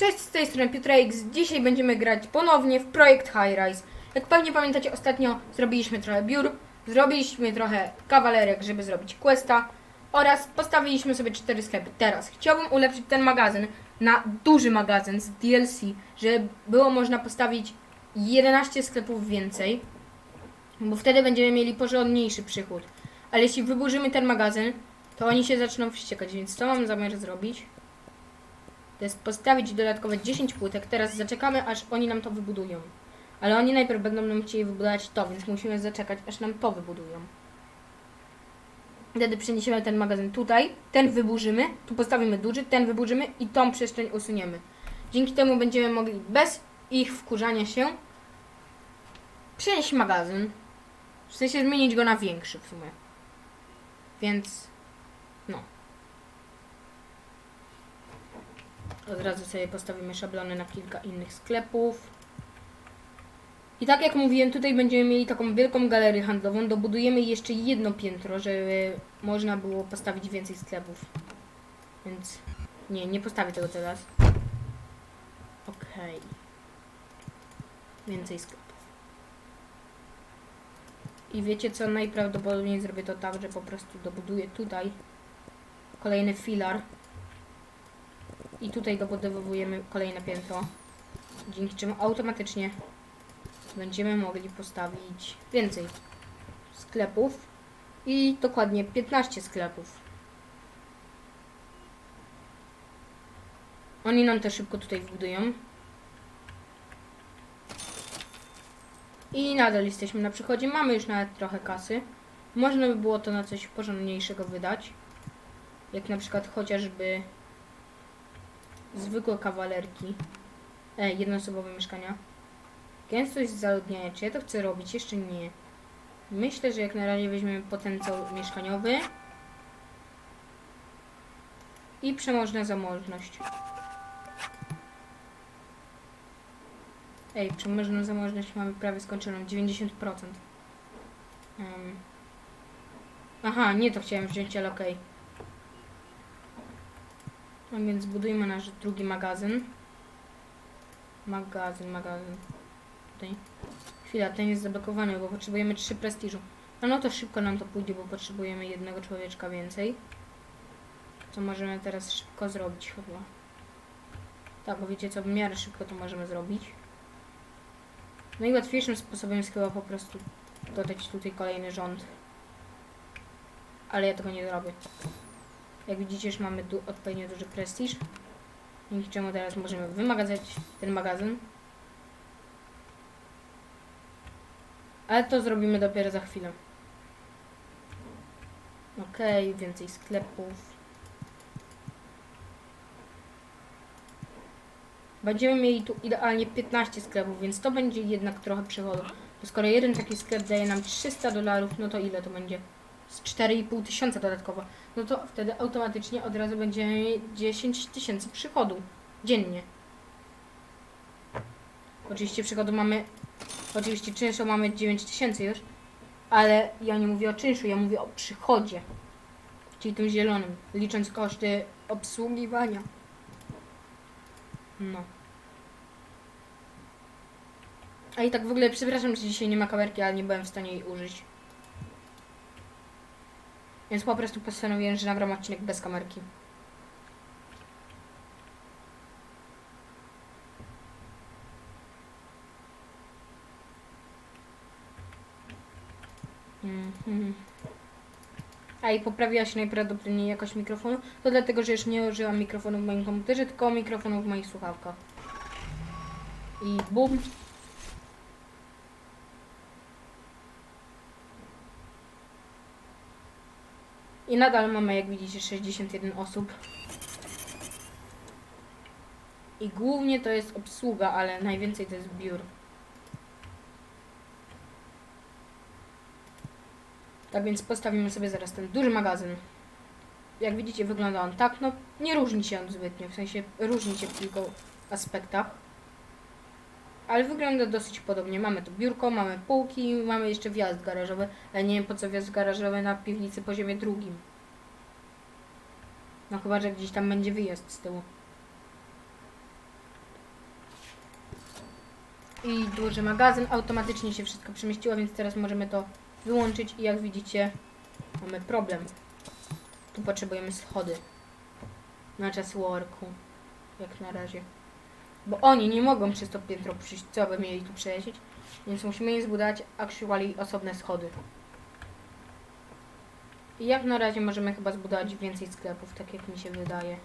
Cześć, z tej strony Piotrek. Dzisiaj będziemy grać ponownie w projekt High Rise. Jak pewnie pamiętacie, ostatnio zrobiliśmy trochę biur, zrobiliśmy trochę kawalerek, żeby zrobić questa oraz postawiliśmy sobie cztery sklepy. Teraz chciałbym ulepszyć ten magazyn na duży magazyn z DLC, żeby było można postawić 11 sklepów więcej, bo wtedy będziemy mieli porządniejszy przychód. Ale jeśli wyburzymy ten magazyn, to oni się zaczną wściekać, więc co mam zamiar zrobić? To jest postawić dodatkowe 10 płytek. Teraz zaczekamy, aż oni nam to wybudują. Ale oni najpierw będą nam chcieli wybudować to, więc musimy zaczekać, aż nam to wybudują. Wtedy przeniesiemy ten magazyn tutaj, ten wyburzymy, tu postawimy duży, ten wyburzymy i tą przestrzeń usuniemy. Dzięki temu będziemy mogli bez ich wkurzania się przenieść magazyn. W sensie zmienić go na większy w sumie. Więc no. Od razu sobie postawimy szablony na kilka innych sklepów. I tak jak mówiłem, tutaj będziemy mieli taką wielką galerię handlową. Dobudujemy jeszcze jedno piętro, żeby można było postawić więcej sklepów. Więc nie, nie postawię tego teraz. Okej. Więcej sklepów. I wiecie co? Najprawdopodobniej zrobię to tak, że po prostu dobuduję tutaj kolejny filar. I tutaj dobudowujemy kolejne piętro. Dzięki czemu automatycznie będziemy mogli postawić więcej sklepów. I dokładnie 15 sklepów. Oni nam to szybko tutaj wbudują. I nadal jesteśmy na przychodzie. Mamy już nawet trochę kasy. Można by było to na coś porządniejszego wydać. Jak na przykład chociażby zwykłe kawalerki. E, jednoosobowe mieszkania. Gęstość zaludniania. Czy ja to chcę robić? Jeszcze nie. Myślę, że jak na razie weźmiemy potencjał mieszkaniowy. I przemożna zamożność. Ej, przemożną zamożność mamy prawie skończoną. 90%. Um. Aha, nie to chciałem wziąć, ale okej. A więc budujmy nasz drugi magazyn. Magazyn, magazyn. Tutaj. Chwila, ten jest zablokowany, bo potrzebujemy 3 prestiżu. No, no to szybko nam to pójdzie, bo potrzebujemy jednego człowieczka więcej. Co możemy teraz szybko zrobić chyba. Tak, bo wiecie co, w miarę szybko to możemy zrobić. Najłatwiejszym sposobem jest chyba po prostu dodać tutaj kolejny rząd. Ale ja tego nie zrobię. Jak widzicie, już mamy tu odpowiednio duży prestiż. Dzięki czemu teraz możemy wymagazać ten magazyn. Ale to zrobimy dopiero za chwilę. Okej, więcej sklepów. Będziemy mieli tu idealnie 15 sklepów, więc to będzie jednak trochę przychodu. Bo skoro jeden taki sklep daje nam 300 dolarów, no to ile to będzie? Z 4,5 tysiąca dodatkowo. No to wtedy automatycznie od razu będziemy mieli 10 tysięcy przychodu dziennie. Oczywiście przychodu mamy, oczywiście czynszu mamy 9 tysięcy już, ale ja nie mówię o czynszu, ja mówię o przychodzie. Czyli tym zielonym, licząc koszty obsługiwania. No. A i tak w ogóle przepraszam, że dzisiaj nie ma kamerki, ale nie byłem w stanie jej użyć. Więc po prostu postanowiłem, że nagram odcinek bez kamerki. Mhm. A i poprawiła się najprawdopodobniej jakość mikrofonu. To dlatego, że już nie użyłam mikrofonu w moim komputerze, tylko mikrofonu w moich słuchawkach. I bum. I nadal mamy, jak widzicie, 61 osób. I głównie to jest obsługa, ale najwięcej to jest biur. Tak więc postawimy sobie zaraz ten duży magazyn. Jak widzicie, wygląda on tak. No, nie różni się on zbytnio, w sensie różni się w kilku aspektach. Ale wygląda dosyć podobnie. Mamy tu biurko, mamy półki, mamy jeszcze wjazd garażowy, ale nie wiem po co wjazd garażowy na piwnicy poziomie drugim. No chyba, że gdzieś tam będzie wyjazd z tyłu. i duży magazyn. Automatycznie się wszystko przemieściło, więc teraz możemy to wyłączyć i jak widzicie mamy problem. Tu potrzebujemy schody na czas worku, jak na razie. Bo oni nie mogą przez to piętro przyjść, co by mieli tu przelecieć, więc musimy im zbudować actually osobne schody. I jak na razie możemy chyba zbudować więcej sklepów, tak jak mi się wydaje.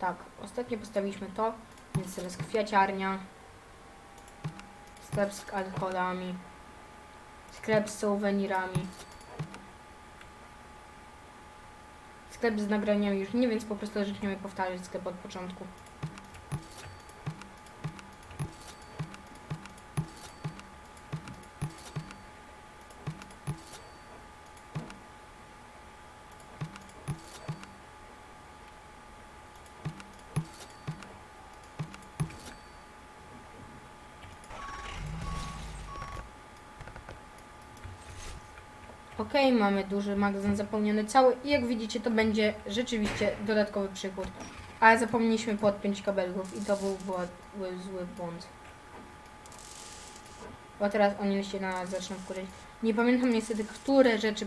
Tak, ostatnio postawiliśmy to, więc teraz kwiaciarnia, sklep z alkoholami, sklep z souvenirami, sklep z nagraniami już nie, więc po prostu zaczniemy powtarzać sklep od początku. Ok, mamy duży magazyn zapełniony cały i jak widzicie to będzie rzeczywiście dodatkowy przychód. Ale zapomnieliśmy podpiąć kabelków i to był, była, był zły błąd. Bo teraz oni się na nas zaczną wkurzyć. Nie pamiętam niestety, które rzeczy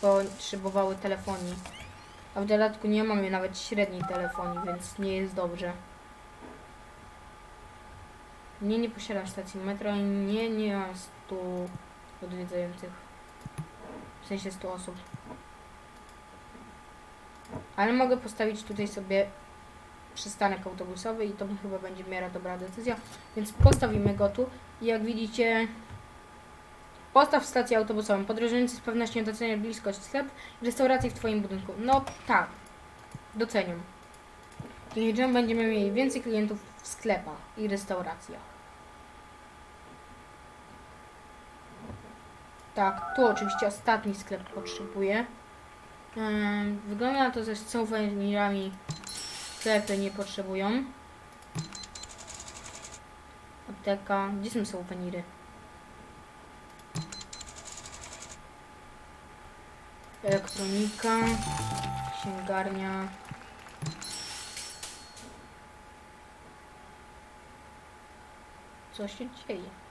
potrzebowały telefonii. A w dodatku nie mamy nawet średniej telefonii, więc nie jest dobrze. Nie, nie posiadam stacji metra i nie, nie mam 100 odwiedzających. W sensie 100 osób. Ale mogę postawić tutaj sobie przystanek autobusowy i to chyba będzie w miarę dobra decyzja. Więc postawimy go tu. I jak widzicie, postaw stację autobusową. Podróżujący z pewnością docenią bliskość sklep i restauracji w Twoim budynku. No tak, doceniam. Dzięki czemu będziemy mieli więcej klientów w sklepach i restauracjach. Tak, tu oczywiście ostatni sklep potrzebuję. Ym, wygląda na to, że z souvenirami sklepy nie potrzebują. Apteka. Gdzie są souveniry? Elektronika. Księgarnia. Co się dzieje?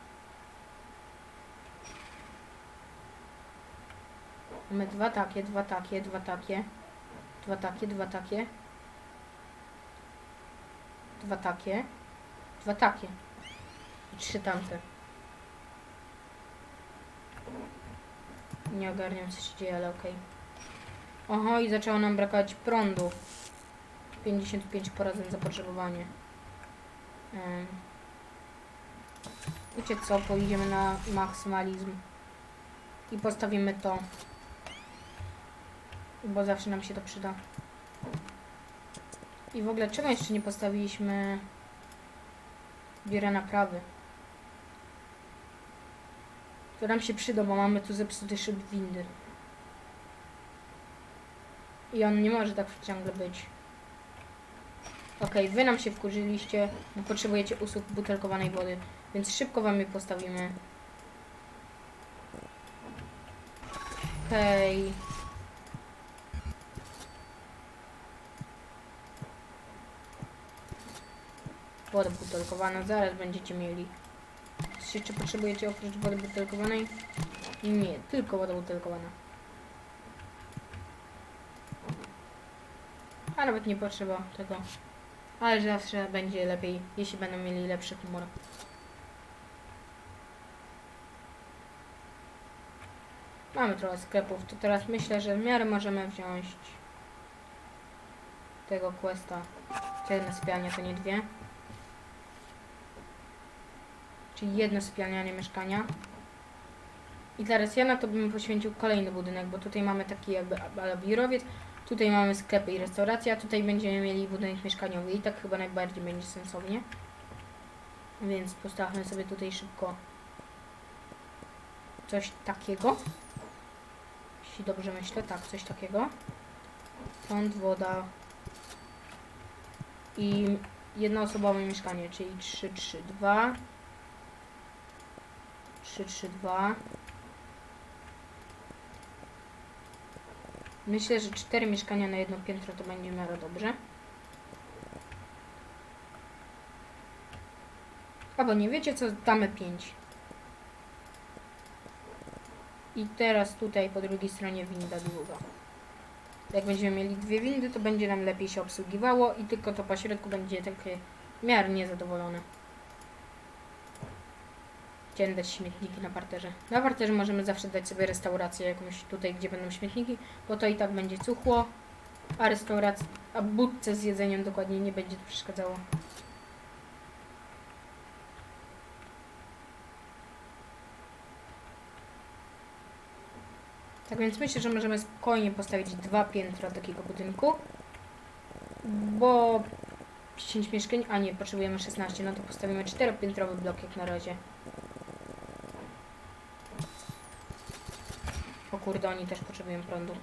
Mamy dwa takie, dwa takie, dwa takie. Dwa takie, dwa takie. Dwa takie. Dwa takie. I trzy tamte. Nie ogarniam co się dzieje, ale okej. Oho, i zaczęło nam brakować prądu. 55% zapotrzebowanie. Ym. Wiecie co, pojedziemy na maksymalizm. I postawimy to. Bo zawsze nam się to przyda. I w ogóle czemu jeszcze nie postawiliśmy biura naprawy? To nam się przyda, bo mamy tu zepsuty szyb windy. I on nie może tak ciągle być. Okej, wy nam się wkurzyliście, bo potrzebujecie usług butelkowanej wody, więc szybko wam je postawimy. Okej. Woda butelkowana, zaraz będziecie mieli. Czy jeszcze potrzebujecie oprócz wody butelkowanej? Nie, tylko woda butelkowana. A nawet nie potrzeba tego. Ale zawsze będzie lepiej, jeśli będą mieli lepszy humor. Mamy trochę sklepów, to teraz myślę, że w miarę możemy wziąć tego questa. Jedna sypialnia, to nie dwie. Czyli jedno sypialnia, nie mieszkania. I teraz ja na to bym poświęcił kolejny budynek, bo tutaj mamy taki jakby ale biurowiec, tutaj mamy sklepy i restauracje, a tutaj będziemy mieli budynek mieszkaniowy i tak chyba najbardziej będzie sensownie. Więc postawmy sobie tutaj szybko coś takiego. Jeśli dobrze myślę, tak, coś takiego. Prąd, woda i jednoosobowe mieszkanie, czyli 3, 3, 2. 3, 3, 2. Myślę, że 4 mieszkania na jedno piętro to będzie miarę dobrze. Albo nie wiecie co, damy 5. I teraz tutaj po drugiej stronie winda długa. Jak będziemy mieli dwie windy, to będzie nam lepiej się obsługiwało i tylko to pośrodku będzie takie w miarę niezadowolone. Chciałem dać śmietniki na parterze. Na parterze możemy zawsze dać sobie restaurację jakąś tutaj, gdzie będą śmietniki, bo to i tak będzie cuchło, a restauracja, a budce z jedzeniem dokładnie nie będzie to przeszkadzało. Tak więc myślę, że możemy spokojnie postawić dwa piętra takiego budynku, bo 10 mieszkań, a nie, potrzebujemy 16, no to postawimy czteropiętrowy blok jak na razie. Kurde, oni też potrzebują prądu.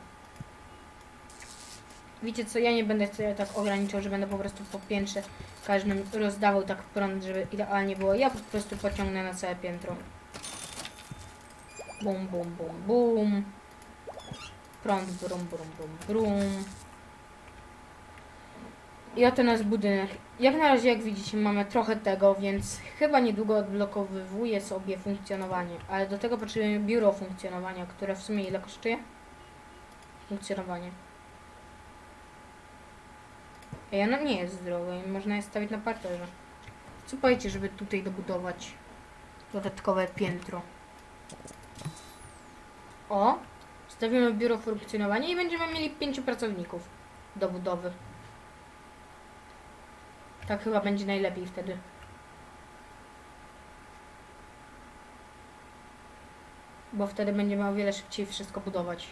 Wiecie co, ja nie będę sobie tak ograniczał, że będę po prostu po piętrze każdym rozdawał tak prąd, żeby idealnie było. Ja po prostu pociągnę na całe piętro. Bum, bum, bum, bum. Prąd, brum, brum, brum, brum. I oto nasz budynek. Jak na razie, jak widzicie, mamy trochę tego, więc chyba niedługo odblokowywuję sobie funkcjonowanie. Ale do tego potrzebujemy biuro funkcjonowania, które w sumie ile kosztuje? Funkcjonowanie. Ej, ono nie jest zdrowe i można je stawić na parterze. Co powiecie, żeby tutaj dobudować dodatkowe piętro? O! Stawimy biuro funkcjonowania i będziemy mieli pięciu pracowników do budowy. Tak chyba będzie najlepiej wtedy. Bo wtedy będziemy o wiele szybciej wszystko budować.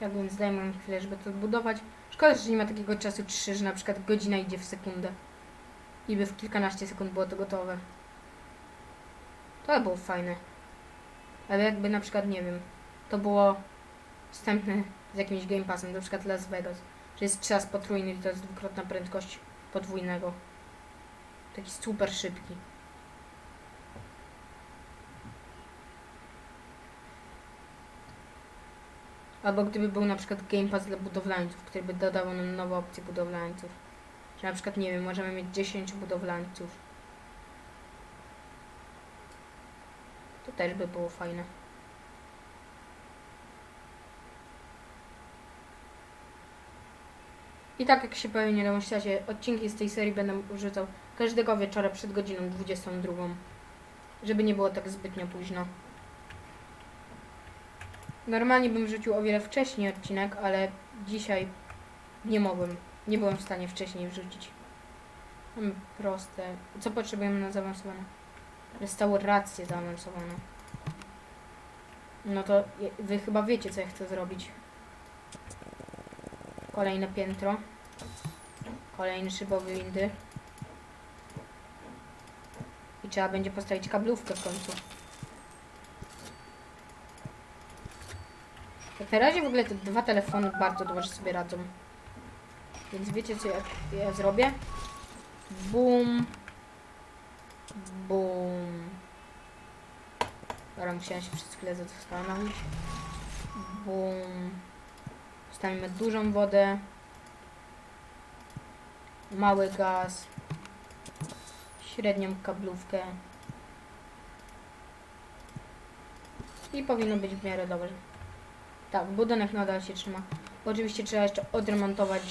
Tak więc dajmy chwilę, żeby to budować. Szkoda, że nie ma takiego czasu 3, że na przykład godzina idzie w sekundę. I by w kilkanaście sekund było to gotowe. To by było fajne. Ale jakby na przykład, nie wiem, to było wstępne z jakimś Game Passem, na przykład Las Vegas, że jest czas potrójny i to jest dwukrotna prędkość podwójnego. Taki super szybki. Albo gdyby był na przykład Game Pass dla budowlańców, który by dodał nam nowe opcje budowlańców. Że na przykład, nie wiem, możemy mieć 10 budowlańców. To też by było fajne. I tak jak się pewnie domyślacie, odcinki z tej serii będę wrzucał każdego wieczora przed godziną 22. Żeby nie było tak zbytnio późno. Normalnie bym wrzucił o wiele wcześniej odcinek, ale dzisiaj nie mogłem. Nie byłem w stanie wcześniej wrzucić. Proste. Co potrzebujemy na zaawansowane? Restaurację zaawansowaną. No to wy chyba wiecie, co ja chcę zrobić. Kolejne piętro. Kolejny szybowy windy. I trzeba będzie postawić kablówkę w końcu. Jak na razie w ogóle te dwa telefony bardzo dobrze sobie radzą. Więc wiecie co ja, ja zrobię? Bum. Bum. Dobra, musiałem się przez chwilę zastanowić. Bum. Stawimy dużą wodę. Mały gaz. Średnią kablówkę. I powinno być w miarę dobrze. Tak, budynek nadal się trzyma. Oczywiście trzeba jeszcze odremontować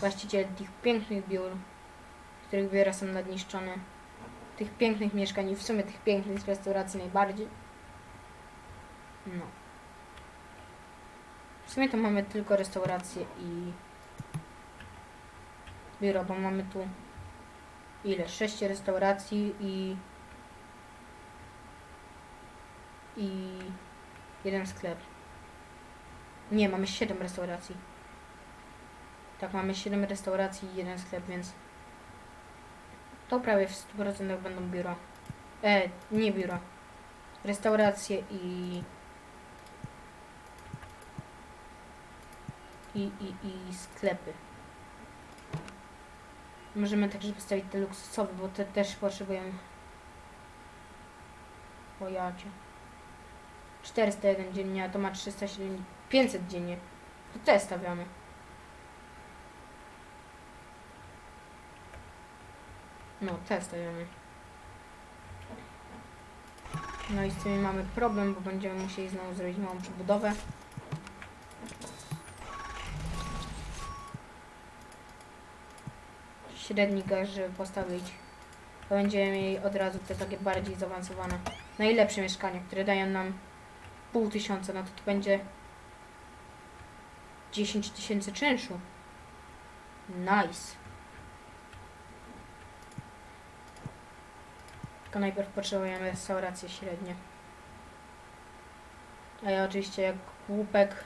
właściciel tych pięknych biur, których biura są nadniszczone. Tych pięknych mieszkań i w sumie tych pięknych restauracji najbardziej. No. W sumie to mamy tylko restaurację i biuro, bo mamy tu ile? Sześć restauracji i i jeden sklep. Nie, mamy 7 restauracji. Tak, mamy 7 restauracji i jeden sklep, więc to prawie w 100% będą biura. E, nie biura. Restauracje i i, i, i sklepy. Możemy także postawić te luksusowe, bo te też potrzebujemy. O jacie. 401 dziennie, a to ma 370, 500 dziennie. To te stawiamy. No, te stawiamy. No i z tymi mamy problem, bo będziemy musieli znowu zrobić małą przebudowę. Średni gaz, żeby postawić. Będziemy mieli od razu te takie bardziej zaawansowane. Najlepsze mieszkania, które dają nam pół tysiąca, no to to będzie 10 tysięcy czynszu. Nice. Tylko najpierw potrzebujemy restaurację średnie. A ja oczywiście jak głupek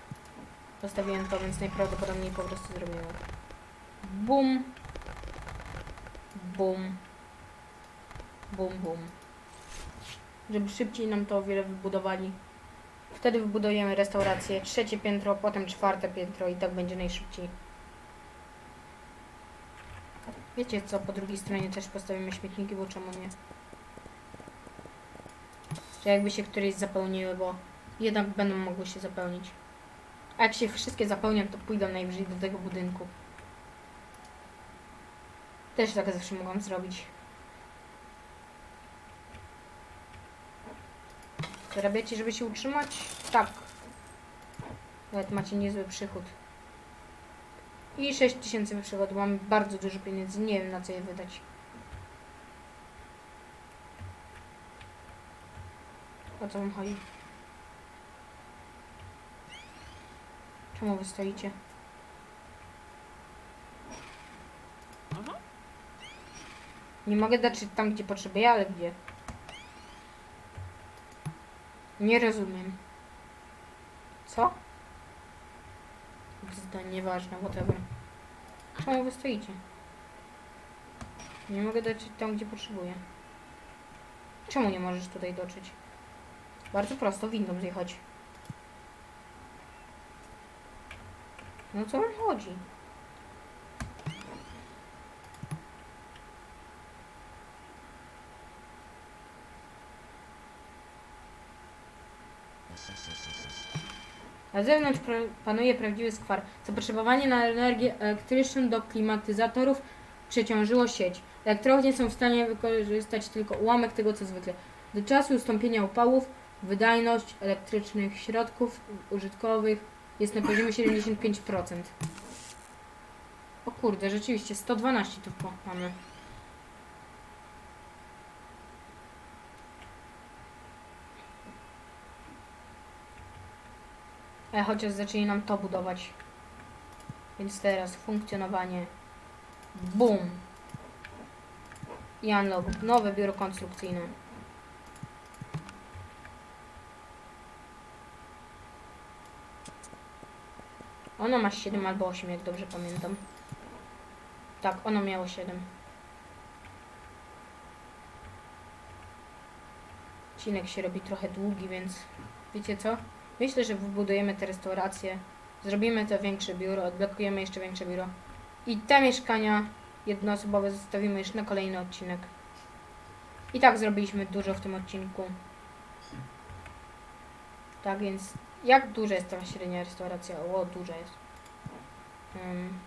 postawiłem to, więc najprawdopodobniej po prostu zrobiłem bum, bum, bum, bum. Żeby szybciej nam to o wiele wybudowali. Wtedy wybudujemy restaurację, trzecie piętro, potem czwarte piętro i tak będzie najszybciej. Wiecie co, po drugiej stronie też postawimy śmietniki, bo czemu nie? Że jakby się któreś zapełniły, bo jednak będą mogły się zapełnić. A jak się wszystkie zapełnią, to pójdą najwyżej do tego budynku. Też tak zawsze mogłam zrobić. Zarabiacie, żeby się utrzymać? Tak. Nawet macie niezły przychód. I 6 tysięcy przychodu. Mamy bardzo dużo pieniędzy. Nie wiem na co je wydać. O co wam chodzi? Czemu wy stoicie? Nie mogę dać tam, gdzie potrzebuję, ale gdzie? Nie rozumiem. Co? Zdań nieważne, whatever. Czemu wy stoicie? Nie mogę dotrzeć tam, gdzie potrzebuję. Czemu nie możesz tutaj dotrzeć? Bardzo prosto, windą zjechać. No co wam chodzi? Na zewnątrz panuje prawdziwy skwar. Zapotrzebowanie na energię elektryczną do klimatyzatorów przeciążyło sieć. Elektrownie są w stanie wykorzystać tylko ułamek tego, co zwykle. Do czasu ustąpienia upałów wydajność elektrycznych środków użytkowych jest na poziomie 75%. O kurde, rzeczywiście 112 tu mamy. Chociaż zaczęli nam to budować. Więc teraz funkcjonowanie. Boom. I unlock. Nowe biuro konstrukcyjne. Ono ma 7 albo 8, jak dobrze pamiętam. Tak, ono miało 7. Odcinek się robi trochę długi, więc wiecie co? Myślę, że wybudujemy te restauracje, zrobimy to większe biuro, odblokujemy jeszcze większe biuro i te mieszkania jednoosobowe zostawimy już na kolejny odcinek. I tak zrobiliśmy dużo w tym odcinku. Tak więc, jak duża jest ta średnia restauracja? O, duża jest. Ym.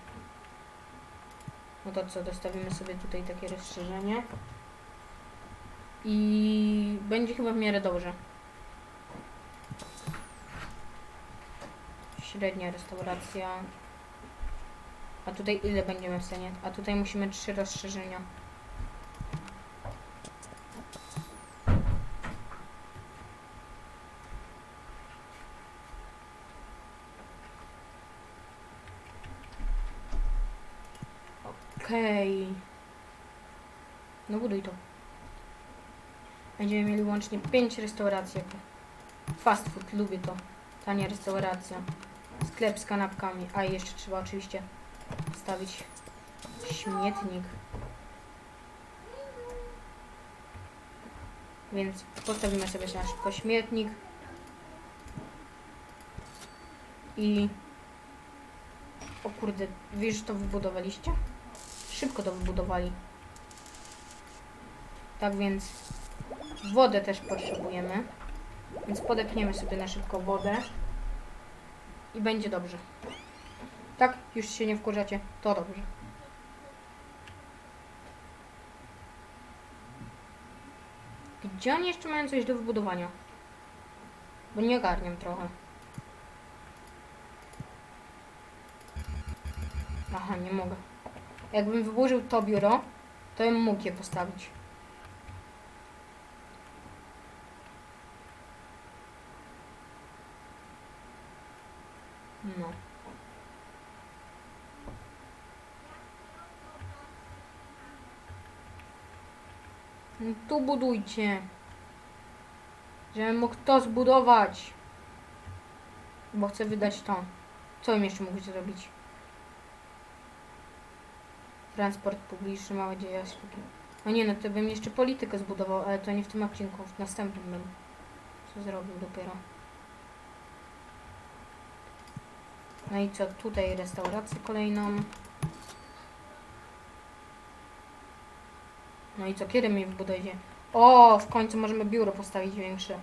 No to co, dostawimy sobie tutaj takie rozszerzenie. I będzie chyba w miarę dobrze. Średnia restauracja. A tutaj ile będziemy w stanie? A tutaj musimy trzy rozszerzenia. Okej. No buduj to. Będziemy mieli łącznie 5 restauracji. Fast food, lubię to. Tania restauracja. Sklep z kanapkami. A jeszcze trzeba oczywiście stawić śmietnik. Więc postawimy sobie na szybko śmietnik. I... O kurde, wiesz, że to wybudowaliście? szybko to wybudowali. Tak więc wodę też potrzebujemy. Więc podepniemy sobie na szybko wodę. I będzie dobrze. Tak? Już się nie wkurzacie? To dobrze. Gdzie oni jeszcze mają coś do wybudowania? Bo nie ogarniam trochę. Aha, nie mogę. Jakbym wyburzył to biuro, to bym mógł je postawić. No. No tu budujcie. Żebym mógł to zbudować. Bo chcę wydać to. Co im jeszcze mógł zrobić? Transport publiczny, małe dzieje sztuki. No nie, no to bym jeszcze politykę zbudował, ale to nie w tym odcinku, w następnym bym. Co zrobił dopiero. No i co, tutaj restaurację kolejną. No i co, kiedy mi wybudujecie? O, w końcu możemy biuro postawić większe.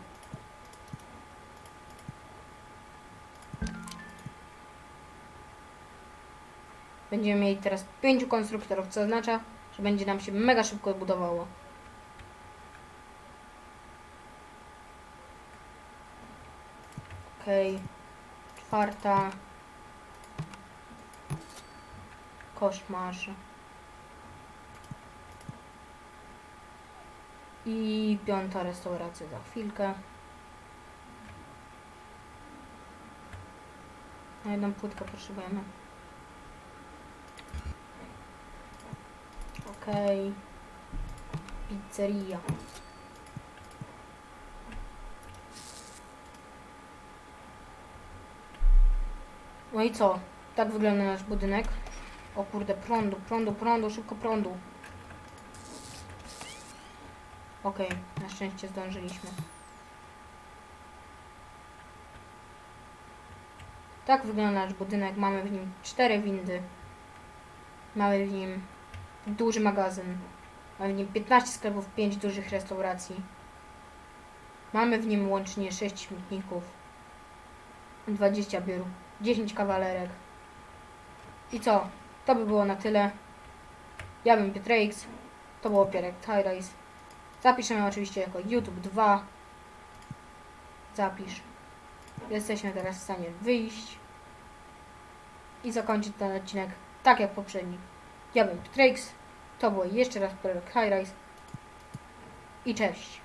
Będziemy mieli teraz pięciu konstruktorów, co oznacza, że będzie nam się mega szybko budowało. Okej. Czwarta. Koszmarz. I piąta restauracja za chwilkę. Na jedną płytkę potrzebujemy. Okej. Pizzeria. No i co? Tak wygląda nasz budynek. O kurde, prądu, prądu, prądu, szybko prądu. Okej, na szczęście zdążyliśmy. Tak wygląda nasz budynek. Mamy w nim cztery windy. Mamy w nim duży magazyn. Mamy w nim 15 sklepów, 5 dużych restauracji. Mamy w nim łącznie 6 śmietników, 20 biur, 10 kawalerek. I co? To by było na tyle. Ja bym Piotreix. To było Pierek Tyrese. Zapiszemy oczywiście jako YouTube 2. Zapisz. Jesteśmy teraz w stanie wyjść i zakończyć ten odcinek tak jak poprzedni. Ja bym Piotreix. To było jeszcze raz Pierek Tyrese. I cześć.